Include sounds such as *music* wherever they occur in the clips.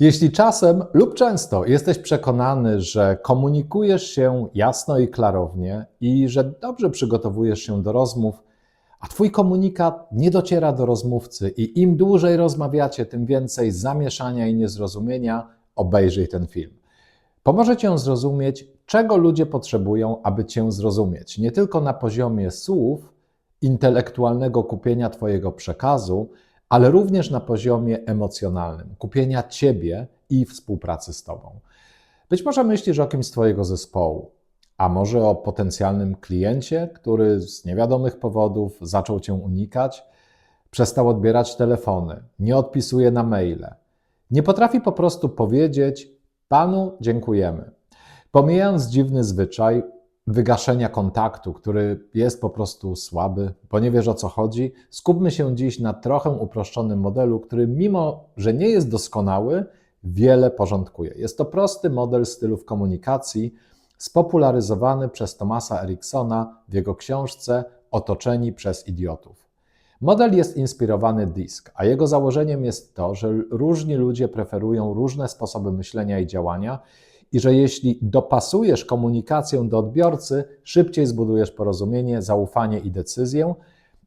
Jeśli czasem lub często jesteś przekonany, że komunikujesz się jasno i klarownie i że dobrze przygotowujesz się do rozmów, a Twój komunikat nie dociera do rozmówcy i im dłużej rozmawiacie, tym więcej zamieszania i niezrozumienia, obejrzyj ten film. Pomoże Cię zrozumieć, czego ludzie potrzebują, aby Cię zrozumieć, nie tylko na poziomie słów, intelektualnego kupienia Twojego przekazu, ale również na poziomie emocjonalnym, kupienia Ciebie i współpracy z Tobą. Być może myślisz o kimś z Twojego zespołu, a może o potencjalnym kliencie, który z niewiadomych powodów zaczął Cię unikać, przestał odbierać telefony, nie odpisuje na maile, nie potrafi po prostu powiedzieć: Panu dziękujemy. Pomijając dziwny zwyczaj wygaszenia kontaktu, który jest po prostu słaby, bo nie wiesz o co chodzi, skupmy się dziś na trochę uproszczonym modelu, który mimo, że nie jest doskonały, wiele porządkuje. Jest to prosty model stylów komunikacji, spopularyzowany przez Thomasa Eriksona w jego książce Otoczeni przez idiotów. Model jest inspirowany DISC, a jego założeniem jest to, że różni ludzie preferują różne sposoby myślenia i działania i że jeśli dopasujesz komunikację do odbiorcy, szybciej zbudujesz porozumienie, zaufanie i decyzję.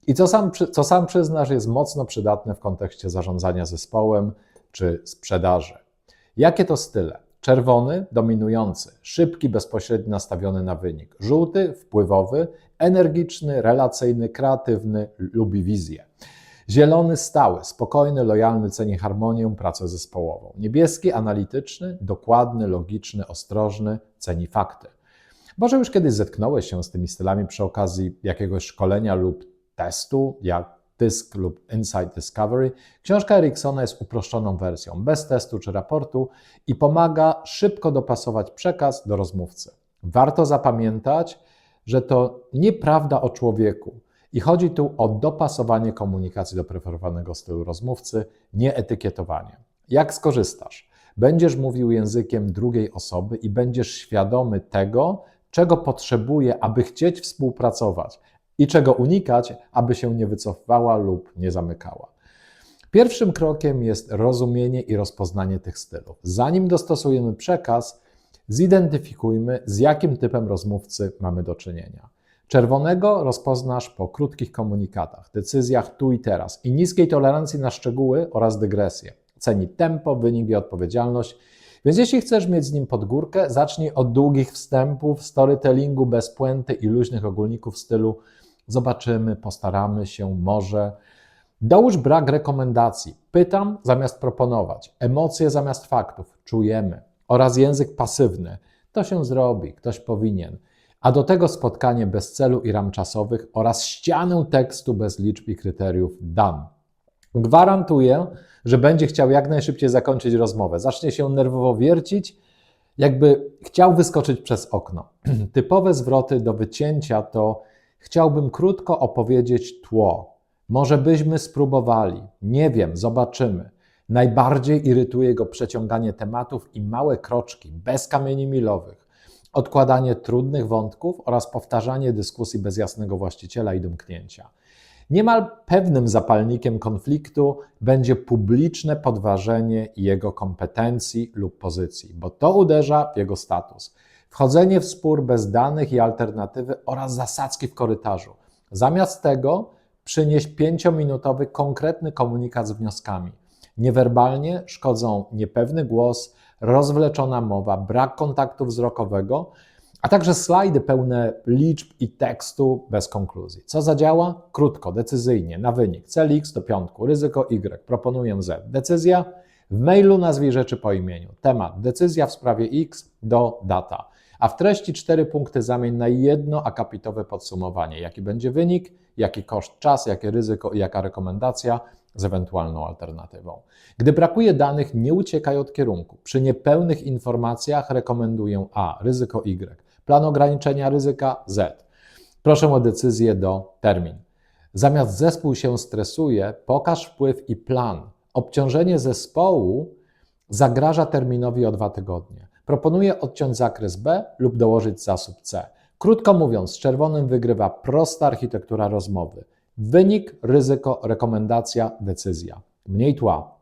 I co sam, co sam przyznasz, jest mocno przydatne w kontekście zarządzania zespołem czy sprzedaży. Jakie to style? Czerwony, dominujący, szybki, bezpośrednio nastawiony na wynik. Żółty, wpływowy, energiczny, relacyjny, kreatywny, lubi wizję. Zielony, stały, spokojny, lojalny, ceni harmonię, pracę zespołową. Niebieski, analityczny, dokładny, logiczny, ostrożny, ceni fakty. Może już kiedyś zetknąłeś się z tymi stylami przy okazji jakiegoś szkolenia lub testu, jak DISC lub Insight Discovery. Książka Eriksona jest uproszczoną wersją, bez testu czy raportu i pomaga szybko dopasować przekaz do rozmówcy. Warto zapamiętać, że to nieprawda o człowieku, i chodzi tu o dopasowanie komunikacji do preferowanego stylu rozmówcy, nie etykietowanie. Jak skorzystasz? Będziesz mówił językiem drugiej osoby i będziesz świadomy tego, czego potrzebuje, aby chcieć współpracować i czego unikać, aby się nie wycofywała lub nie zamykała. Pierwszym krokiem jest rozumienie i rozpoznanie tych stylów. Zanim dostosujemy przekaz, zidentyfikujmy, z jakim typem rozmówcy mamy do czynienia. Czerwonego rozpoznasz po krótkich komunikatach, decyzjach tu i teraz i niskiej tolerancji na szczegóły oraz dygresje. Ceni tempo, wynik i odpowiedzialność. Więc jeśli chcesz mieć z nim podgórkę, zacznij od długich wstępów, storytellingu bez puenty i luźnych ogólników w stylu zobaczymy, postaramy się, może. Dołóż brak rekomendacji. Pytam zamiast proponować. Emocje zamiast faktów. Czujemy. Oraz język pasywny. To się zrobi, ktoś powinien a do tego spotkanie bez celu i ram czasowych oraz ścianę tekstu bez liczb i kryteriów dan. Gwarantuję, że będzie chciał jak najszybciej zakończyć rozmowę. Zacznie się nerwowo wiercić, jakby chciał wyskoczyć przez okno. *clears throat* Typowe zwroty do wycięcia to chciałbym krótko opowiedzieć tło. Może byśmy spróbowali. Nie wiem, zobaczymy. Najbardziej irytuje go przeciąganie tematów i małe kroczki, bez kamieni milowych odkładanie trudnych wątków oraz powtarzanie dyskusji bez jasnego właściciela i domknięcia. Niemal pewnym zapalnikiem konfliktu będzie publiczne podważenie jego kompetencji lub pozycji, bo to uderza w jego status. Wchodzenie w spór bez danych i alternatywy oraz zasadzki w korytarzu. Zamiast tego przynieś pięciominutowy konkretny komunikat z wnioskami. Niewerbalnie szkodzą niepewny głos, rozwleczona mowa, brak kontaktu wzrokowego, a także slajdy pełne liczb i tekstu bez konkluzji. Co zadziała? Krótko, decyzyjnie, na wynik. Cel X do piątku, ryzyko Y, proponuję Z. Decyzja? W mailu nazwij rzeczy po imieniu. Temat, decyzja w sprawie X do data. A w treści cztery punkty zamień na jedno akapitowe podsumowanie. Jaki będzie wynik, jaki koszt czas, jakie ryzyko i jaka rekomendacja z ewentualną alternatywą. Gdy brakuje danych, nie uciekaj od kierunku. Przy niepełnych informacjach rekomenduję A. Ryzyko Y. Plan ograniczenia ryzyka Z. Proszę o decyzję do termin. Zamiast zespół się stresuje, pokaż wpływ i plan. Obciążenie zespołu zagraża terminowi o dwa tygodnie. Proponuję odciąć zakres B lub dołożyć zasób C. Krótko mówiąc, z czerwonym wygrywa prosta architektura rozmowy. Wynik, ryzyko, rekomendacja, decyzja. Mniej tła.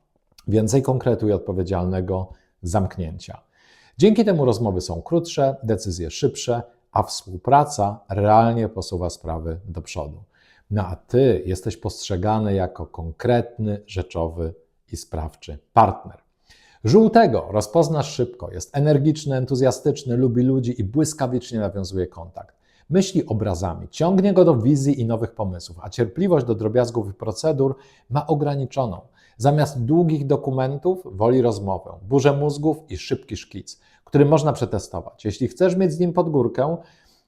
Więcej konkretu i odpowiedzialnego zamknięcia. Dzięki temu rozmowy są krótsze, decyzje szybsze, a współpraca realnie posuwa sprawy do przodu. No a ty jesteś postrzegany jako konkretny, rzeczowy i sprawczy partner. Żółtego rozpoznasz szybko, jest energiczny, entuzjastyczny, lubi ludzi i błyskawicznie nawiązuje kontakt. Myśli obrazami, ciągnie go do wizji i nowych pomysłów, a cierpliwość do drobiazgów i procedur ma ograniczoną. Zamiast długich dokumentów woli rozmowę, burzę mózgów i szybki szkic, który można przetestować. Jeśli chcesz mieć z nim pod górkę,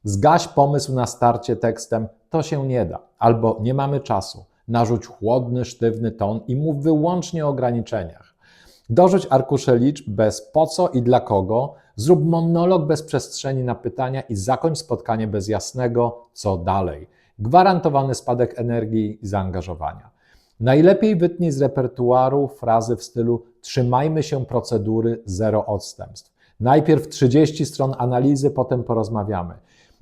zgaś pomysł na starcie tekstem to się nie da, albo nie mamy czasu. Narzuć chłodny, sztywny ton i mów wyłącznie o ograniczeniach. Dorzuć arkusze liczb bez po co i dla kogo, zrób monolog bez przestrzeni na pytania i zakończ spotkanie bez jasnego co dalej. Gwarantowany spadek energii i zaangażowania. Najlepiej wytnij z repertuaru frazy w stylu trzymajmy się procedury, zero odstępstw. Najpierw 30 stron analizy, potem porozmawiamy.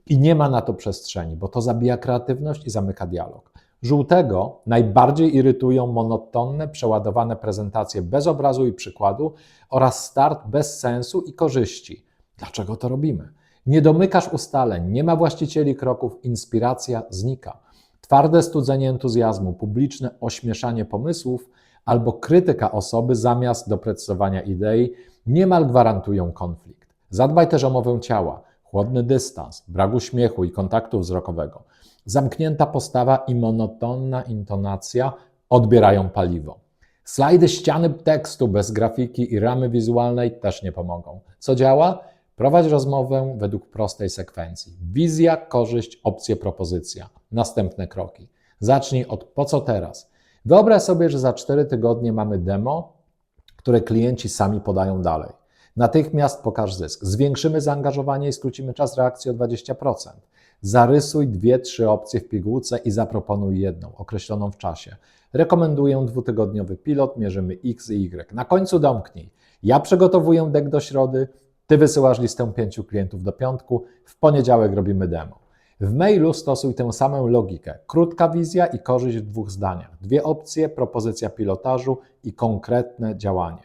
I nie ma na to przestrzeni, bo to zabija kreatywność i zamyka dialog. Żółtego najbardziej irytują monotonne, przeładowane prezentacje bez obrazu i przykładu oraz start bez sensu i korzyści. Dlaczego to robimy? Nie domykasz ustaleń, nie ma właścicieli kroków, inspiracja znika. Twarde studzenie entuzjazmu, publiczne ośmieszanie pomysłów albo krytyka osoby zamiast doprecyzowania idei niemal gwarantują konflikt. Zadbaj też o mowę ciała, chłodny dystans, brak uśmiechu i kontaktu wzrokowego. Zamknięta postawa i monotonna intonacja odbierają paliwo. Slajdy ściany tekstu bez grafiki i ramy wizualnej też nie pomogą. Co działa? Prowadź rozmowę według prostej sekwencji. Wizja, korzyść, opcje, propozycja. Następne kroki. Zacznij od po co teraz. Wyobraź sobie, że za 4 tygodnie mamy demo, które klienci sami podają dalej. Natychmiast pokaż zysk. Zwiększymy zaangażowanie i skrócimy czas reakcji o 20%. Zarysuj dwie, trzy opcje w pigułce i zaproponuj jedną, określoną w czasie. Rekomenduję dwutygodniowy pilot, mierzymy X i Y. Na końcu domknij. Ja przygotowuję dek do środy, ty wysyłasz listę pięciu klientów do piątku, w poniedziałek robimy demo. W mailu stosuj tę samą logikę. Krótka wizja i korzyść w dwóch zdaniach. Dwie opcje, propozycja pilotażu i konkretne działanie.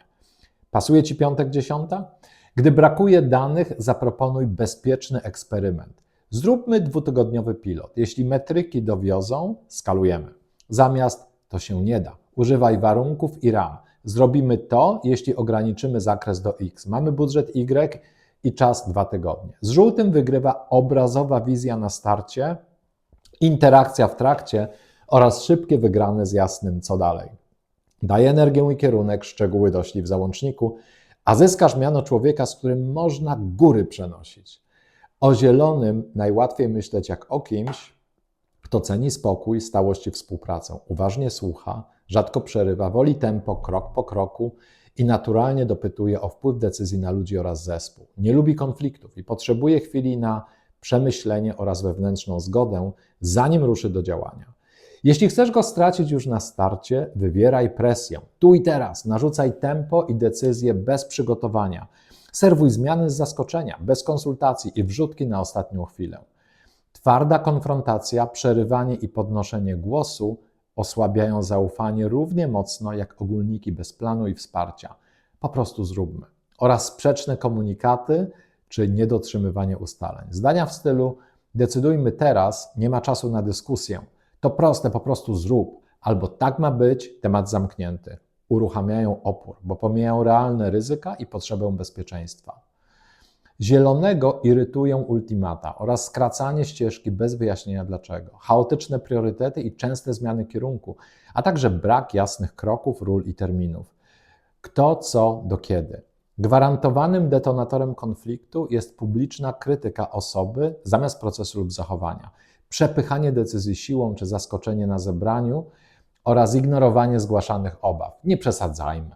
Pasuje Ci piątek dziesiąta? Gdy brakuje danych, zaproponuj bezpieczny eksperyment. Zróbmy dwutygodniowy pilot. Jeśli metryki dowiozą, skalujemy. Zamiast to się nie da. Używaj warunków i ram. Zrobimy to, jeśli ograniczymy zakres do X. Mamy budżet Y i czas dwa tygodnie. Z żółtym wygrywa obrazowa wizja na starcie, interakcja w trakcie oraz szybkie wygrane z jasnym co dalej. Daje energię i kierunek, szczegóły dośli w załączniku, a zyskasz miano człowieka, z którym można góry przenosić. O zielonym najłatwiej myśleć jak o kimś, kto ceni spokój, stałość i współpracę, uważnie słucha, rzadko przerywa, woli tempo, krok po kroku i naturalnie dopytuje o wpływ decyzji na ludzi oraz zespół. Nie lubi konfliktów i potrzebuje chwili na przemyślenie oraz wewnętrzną zgodę, zanim ruszy do działania. Jeśli chcesz go stracić już na starcie, wywieraj presję. Tu i teraz, narzucaj tempo i decyzje bez przygotowania. Serwuj zmiany z zaskoczenia, bez konsultacji i wrzutki na ostatnią chwilę. Twarda konfrontacja, przerywanie i podnoszenie głosu osłabiają zaufanie równie mocno jak ogólniki bez planu i wsparcia. Po prostu zróbmy. Oraz sprzeczne komunikaty czy niedotrzymywanie ustaleń. Zdania w stylu decydujmy teraz, nie ma czasu na dyskusję. To proste, po prostu zrób. Albo tak ma być, temat zamknięty. Uruchamiają opór, bo pomijają realne ryzyka i potrzebę bezpieczeństwa. Zielonego irytują ultimata oraz skracanie ścieżki bez wyjaśnienia dlaczego, chaotyczne priorytety i częste zmiany kierunku, a także brak jasnych kroków, ról i terminów. Kto, co, do kiedy. Gwarantowanym detonatorem konfliktu jest publiczna krytyka osoby zamiast procesu lub zachowania, przepychanie decyzji siłą czy zaskoczenie na zebraniu oraz ignorowanie zgłaszanych obaw. Nie przesadzajmy.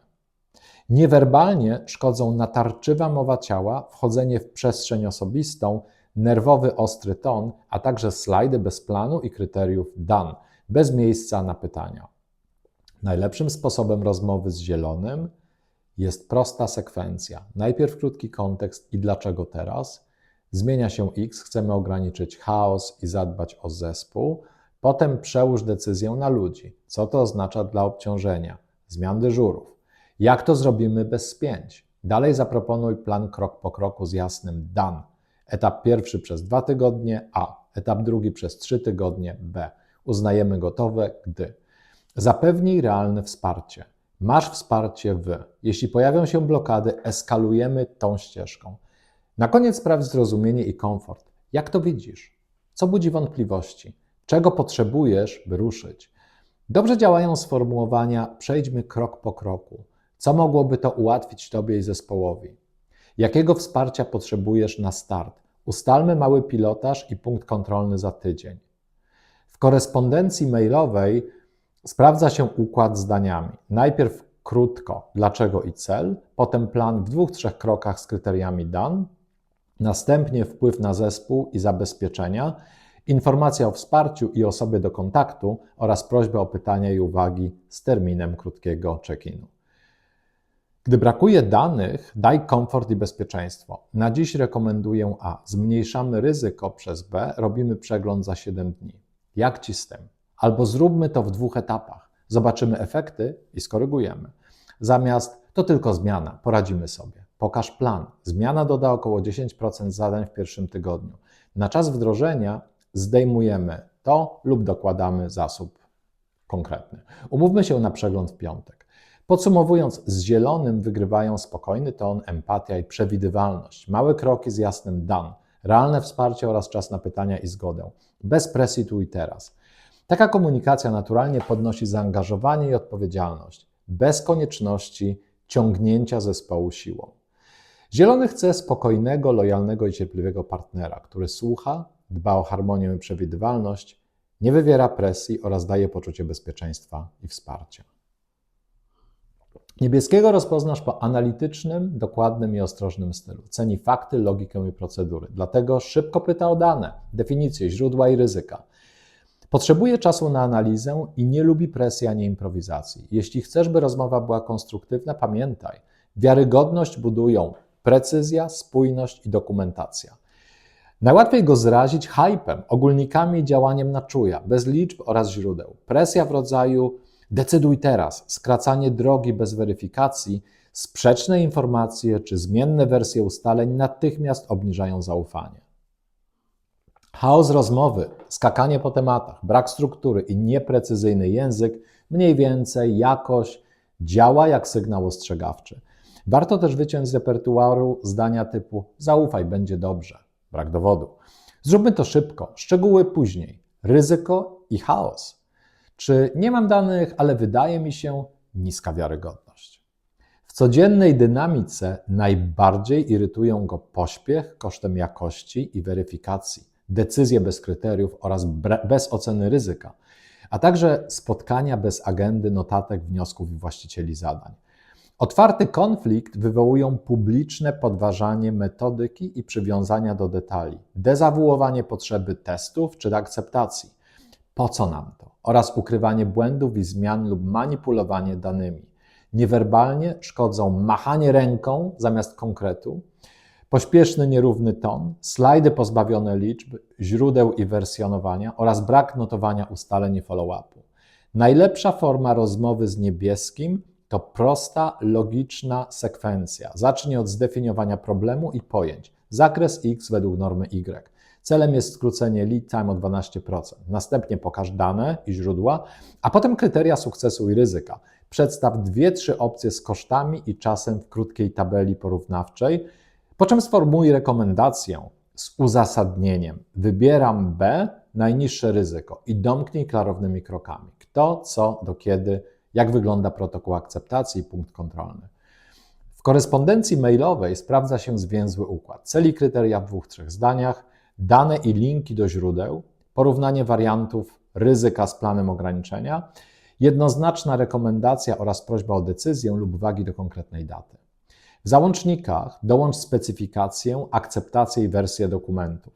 Niewerbalnie szkodzą natarczywa mowa ciała, wchodzenie w przestrzeń osobistą, nerwowy, ostry ton, a także slajdy bez planu i kryteriów done, bez miejsca na pytania. Najlepszym sposobem rozmowy z zielonym jest prosta sekwencja. Najpierw krótki kontekst i dlaczego teraz. Zmienia się X, chcemy ograniczyć chaos i zadbać o zespół. Potem przełóż decyzję na ludzi. Co to oznacza dla obciążenia, zmian dyżurów Jak to zrobimy bez spięć? Dalej zaproponuj plan krok po kroku z jasnym done. Etap pierwszy przez dwa tygodnie A, etap drugi przez trzy tygodnie B. Uznajemy gotowe, gdy zapewnij realne wsparcie. Masz wsparcie w. Jeśli pojawią się blokady, eskalujemy tą ścieżką. Na koniec sprawdź zrozumienie i komfort. Jak to widzisz? Co budzi wątpliwości? Czego potrzebujesz, by ruszyć? Dobrze działają sformułowania: przejdźmy krok po kroku. Co mogłoby to ułatwić Tobie i zespołowi? Jakiego wsparcia potrzebujesz na start? Ustalmy mały pilotaż i punkt kontrolny za tydzień. W korespondencji mailowej sprawdza się układ zdaniami. Najpierw krótko, dlaczego i cel, potem plan w dwóch, trzech krokach z kryteriami done, następnie wpływ na zespół i zabezpieczenia, informacja o wsparciu i osobie do kontaktu oraz prośba o pytania i uwagi z terminem krótkiego check-inu. Gdy brakuje danych, daj komfort i bezpieczeństwo. Na dziś rekomenduję A. Zmniejszamy ryzyko przez B, robimy przegląd za 7 dni. Jak ci z tym? Albo zróbmy to w dwóch etapach. Zobaczymy efekty i skorygujemy. Zamiast to tylko zmiana, poradzimy sobie. Pokaż plan. Zmiana doda około 10% zadań w pierwszym tygodniu. Na czas wdrożenia zdejmujemy to lub dokładamy zasób konkretny. Umówmy się na przegląd w piątek. Podsumowując, z zielonym wygrywają spokojny ton, empatia i przewidywalność. Małe kroki z jasnym dan, realne wsparcie oraz czas na pytania i zgodę. Bez presji tu i teraz. Taka komunikacja naturalnie podnosi zaangażowanie i odpowiedzialność, bez konieczności ciągnięcia zespołu siłą. Zielony chce spokojnego, lojalnego i cierpliwego partnera, który słucha, dba o harmonię i przewidywalność, nie wywiera presji oraz daje poczucie bezpieczeństwa i wsparcia. Niebieskiego rozpoznasz po analitycznym, dokładnym i ostrożnym stylu. Ceni fakty, logikę i procedury. Dlatego szybko pyta o dane, definicje, źródła i ryzyka. Potrzebuje czasu na analizę i nie lubi presji ani improwizacji. Jeśli chcesz, by rozmowa była konstruktywna, pamiętaj, wiarygodność budują precyzja, spójność i dokumentacja. Najłatwiej go zrazić hypem, ogólnikami i działaniem na czuja, bez liczb oraz źródeł. Presja w rodzaju decyduj teraz, skracanie drogi bez weryfikacji, sprzeczne informacje czy zmienne wersje ustaleń natychmiast obniżają zaufanie. Chaos rozmowy, skakanie po tematach, brak struktury i nieprecyzyjny język mniej więcej jakoś działa jak sygnał ostrzegawczy. Warto też wyciąć z repertuaru zdania typu zaufaj, będzie dobrze. Brak dowodu. Zróbmy to szybko, szczegóły później. Ryzyko i chaos. Czy nie mam danych, ale wydaje mi się niska wiarygodność. W codziennej dynamice najbardziej irytują go pośpiech kosztem jakości i weryfikacji, decyzje bez kryteriów oraz bez oceny ryzyka, a także spotkania bez agendy, notatek, wniosków i właścicieli zadań. Otwarty konflikt wywołują publiczne podważanie metodyki i przywiązania do detali, dezawuowanie potrzeby testów czy akceptacji. Po co nam to? Oraz ukrywanie błędów i zmian lub manipulowanie danymi. Niewerbalnie szkodzą machanie ręką zamiast konkretu, pośpieszny, nierówny ton, slajdy pozbawione liczb, źródeł i wersjonowania oraz brak notowania ustaleń i follow-upu. Najlepsza forma rozmowy z niebieskim to prosta, logiczna sekwencja. Zacznij od zdefiniowania problemu i pojęć. Zakres X według normy Y. Celem jest skrócenie lead time o 12%. Następnie pokaż dane i źródła, a potem kryteria sukcesu i ryzyka. Przedstaw dwie, trzy opcje z kosztami i czasem w krótkiej tabeli porównawczej, po czym sformułuj rekomendację z uzasadnieniem. Wybieram B, najniższe ryzyko i domknij klarownymi krokami. Kto, co, do kiedy, jak wygląda protokół akceptacji i punkt kontrolny. W korespondencji mailowej sprawdza się zwięzły układ. Celi kryteria w dwóch, trzech zdaniach, dane i linki do źródeł, porównanie wariantów ryzyka z planem ograniczenia, jednoznaczna rekomendacja oraz prośba o decyzję lub uwagi do konkretnej daty. W załącznikach dołącz specyfikację, akceptację i wersję dokumentów,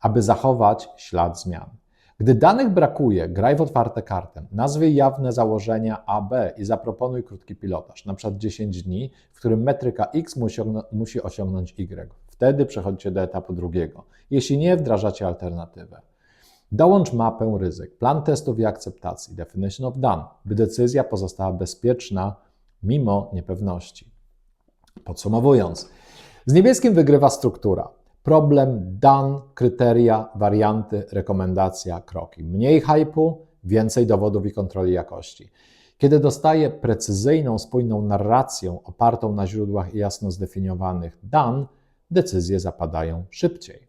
aby zachować ślad zmian. Gdy danych brakuje, graj w otwarte karty. Nazwij jawne założenia A, B i zaproponuj krótki pilotaż, np. 10 dni, w którym metryka X musi osiągnąć Y. Wtedy przechodzicie do etapu drugiego. Jeśli nie, wdrażacie alternatywę. Dołącz mapę ryzyk, plan testów i akceptacji, definition of done, by decyzja pozostała bezpieczna mimo niepewności. Podsumowując, z niebieskim wygrywa struktura. Problem, dan, kryteria, warianty, rekomendacja, kroki. Mniej hypu, więcej dowodów i kontroli jakości. Kiedy dostaję precyzyjną, spójną narrację opartą na źródłach i jasno zdefiniowanych dan, decyzje zapadają szybciej.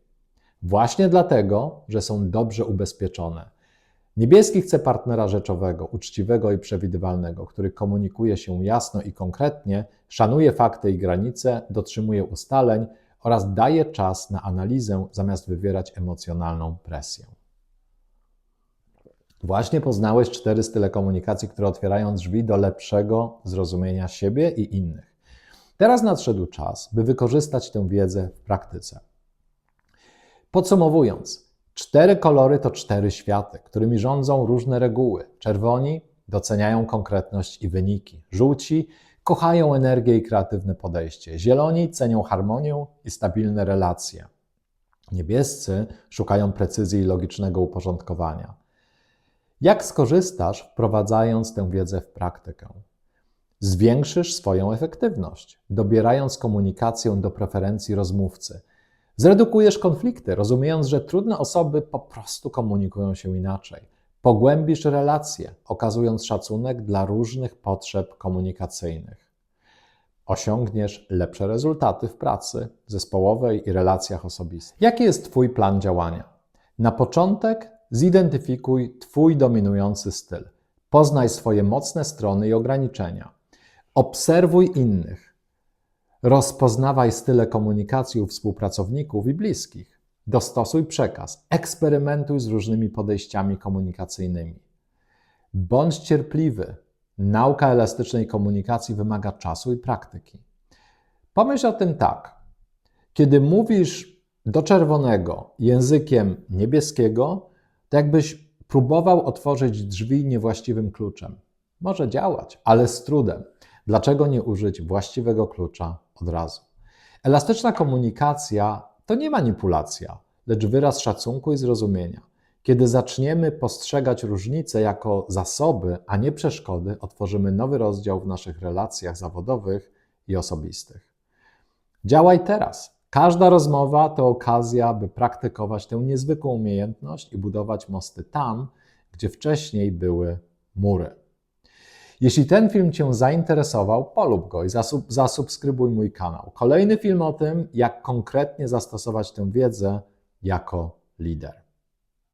Właśnie dlatego, że są dobrze ubezpieczone. Niebieski chce partnera rzeczowego, uczciwego i przewidywalnego, który komunikuje się jasno i konkretnie, szanuje fakty i granice, dotrzymuje ustaleń oraz daje czas na analizę zamiast wywierać emocjonalną presję. Właśnie poznałeś cztery style komunikacji, które otwierają drzwi do lepszego zrozumienia siebie i innych. Teraz nadszedł czas, by wykorzystać tę wiedzę w praktyce. Podsumowując, cztery kolory to cztery światy, którymi rządzą różne reguły. Czerwoni doceniają konkretność i wyniki, żółci kochają energię i kreatywne podejście, zieloni cenią harmonię i stabilne relacje, niebiescy szukają precyzji i logicznego uporządkowania. Jak skorzystasz, wprowadzając tę wiedzę w praktykę? Zwiększysz swoją efektywność, dobierając komunikację do preferencji rozmówcy. Zredukujesz konflikty, rozumiejąc, że trudne osoby po prostu komunikują się inaczej. Pogłębisz relacje, okazując szacunek dla różnych potrzeb komunikacyjnych. Osiągniesz lepsze rezultaty w pracy zespołowej i relacjach osobistych. Jaki jest Twój plan działania? Na początek zidentyfikuj Twój dominujący styl. Poznaj swoje mocne strony i ograniczenia. Obserwuj innych. Rozpoznawaj style komunikacji u współpracowników i bliskich. Dostosuj przekaz. Eksperymentuj z różnymi podejściami komunikacyjnymi. Bądź cierpliwy. Nauka elastycznej komunikacji wymaga czasu i praktyki. Pomyśl o tym tak. Kiedy mówisz do czerwonego językiem niebieskiego, to jakbyś próbował otworzyć drzwi niewłaściwym kluczem. Może działać, ale z trudem. Dlaczego nie użyć właściwego klucza od razu? Elastyczna komunikacja to nie manipulacja, lecz wyraz szacunku i zrozumienia. Kiedy zaczniemy postrzegać różnice jako zasoby, a nie przeszkody, otworzymy nowy rozdział w naszych relacjach zawodowych i osobistych. Działaj teraz. Każda rozmowa to okazja, by praktykować tę niezwykłą umiejętność i budować mosty tam, gdzie wcześniej były mury. Jeśli ten film Cię zainteresował, polub go i zasub, zasubskrybuj mój kanał. Kolejny film o tym, jak konkretnie zastosować tę wiedzę jako lider.